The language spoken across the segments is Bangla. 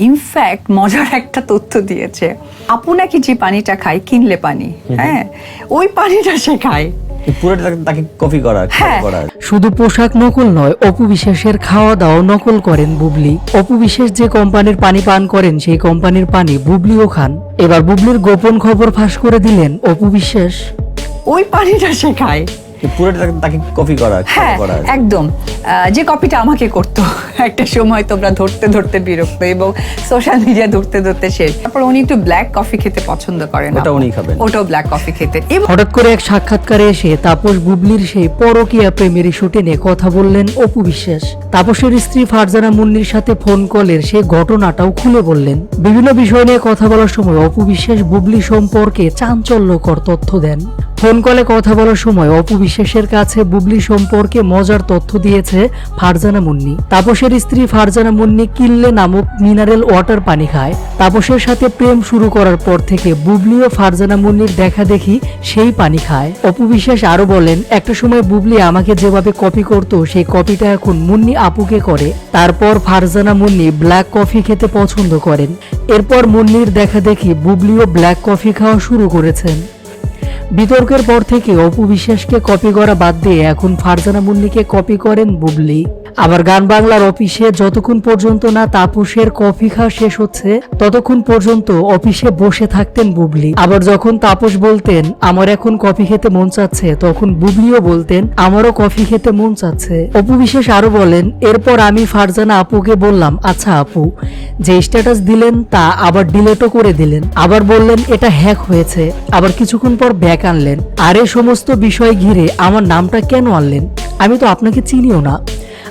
ইনফ্যাক্ট মজার একটা তথ্য দিয়েছে। আপু নাকি যে পানিটা খায় কিনলে পানি। হ্যাঁ ওই পানিটা সে খায়। পুরোটা তাকে- তাকে কপি করা হ্যাঁ। করা। শুধু পোশাক নকল নয় অপু বিশ্বাসের খাওয়া দাওয়া নকল করেন বুবলি। অপু বিশ্বাস যে কোম্পানির পানি পান করেন সেই কোম্পানির পানি বুবলিও খান। এবার বুবলির গোপন খবর ফাঁস করে দিলেন অপু বিশ্বাস। ওই পানিটা সে খায়। পুরোটা তাকে- তাকে কপি করা হ্যাঁ একদম। যে কপিটা আমাকে করতো একটা সময় তোমরা ধরতে ধরতে বিরক্ত এবং সোশ্যাল মিডিয়া ধরতে ধরতে শেষ। তারপর উনি একটু ব্ল্যাক কফি খেতে পছন্দ করেন ওটা উনি খাবেন। ওটাও ব্ল্যাক কফি খেতে। এবং হঠাৎ করে এক সাক্ষাৎকারে এসে তাপস বুবলির সেই পরকীয়া প্রেমের ইস্যুটি নিয়ে কথা বললেন অপু বিশ্বাস। তাপসের স্ত্রী ফারজানা মুন্নির সাথে ফোন কলের সেই ঘটনাটাও খুলে বললেন। বিভিন্ন বিষয় নিয়ে কথা বলার সময় অপু বিশ্বাস বুবলি সম্পর্কে চাঞ্চল্যকর তথ্য দেন। ফোন কলে কথা বলার সময় অপু বিশ্বাসের কাছে বুবলি সম্পর্কে মজার তথ্য দিয়েছে ফারজানা মুন্নি। তাপসের স্ত্রী ফারজানা মুন্নি কিল্লে নামক মিনারেল ওয়াটার পানি খায়। তাপসের সাথে প্রেম শুরু করার পর থেকে বুবলি ও ফারজানা মুন্নির দেখা দেখি সেই পানি খায়। অপু বিশ্বাস আরও বলেন, একটা সময় বুবলি আমাকে যেভাবে কপি করত, সেই কপিটা এখন মুন্নি আপুকে করে। তারপর ফারজানা মুন্নি ব্ল্যাক কফি খেতে পছন্দ করেন। এরপর মুন্নির দেখা দেখি বুবলিও ব্ল্যাক কফি খাওয়া শুরু করেছেন। বিতর্কের পর থেকে অপু বিশ্বাসকে কপি করা বাদ দিয়ে এখন ফারজানা মুন্নিকে কপি করেন বুবলি। আবার গান বাংলার অফিসে যতক্ষণ পর্যন্ত না তাপসের কফি খাওয়া শেষ হচ্ছে, ততক্ষণ পর্যন্ত অফিসে বসে থাকতেন বুবলি। আবার যখন তাপস বলতেন, আমার এখন কফি খেতে মন চাচ্ছে, তখন বুবলিও বলতেন, আমারও কফি খেতে মন চাচ্ছে। অপু বিশ্বাস আরও বলেন, এরপর আমি ফারজানা আপুকে বললাম আচ্ছা আপু, যে স্ট্যাটাস দিলেন তা আবার ডিলেটও করে দিলেন। আবার বললেন, এটা হ্যাক হয়েছে। আবার কিছুক্ষণ পর ব্যাক আনলেন। আর এ সমস্ত বিষয় ঘিরে আমার নামটা কেন আনলেন? আমি তো আপনাকে চিনিও না।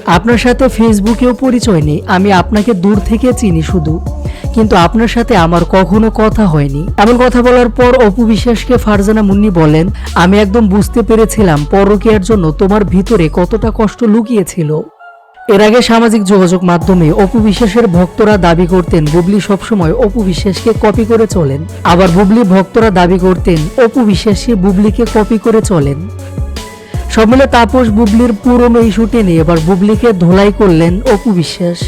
আপনার সাথে ফেসবুকেও পরিচয় নেই, আমি আপনাকে দূর থেকে চিনি শুধু। কিন্তু আপনার সাথে আমার কখনো কথা হয়নি। এমন কথা বলার পর অপু বিশ্বাসকে ফারজানা মুন্নি বলেন, আমি একদম বুঝতে পেরেছিলাম পরকীয়ার জন্য তোমার ভিতরে কতটা কষ্ট লুকিয়েছিল। এর আগে সামাজিক যোগাযোগ মাধ্যমে অপু বিশ্বাসের ভক্তরা দাবি করতেন, বুবলি সবসময় অপু বিশ্বাসকে কপি করে চলেন। আবার বুবলি ভক্তরা দাবি করতেন, অপু বিশ্বাসে বুবলিকে কপি করে চলেন। সব মিলে তাপস বুবলির পুরনো ইস্যুটি নিয়ে এবার বুবলিকে ধোলাই করলেন অপু বিশ্বাস।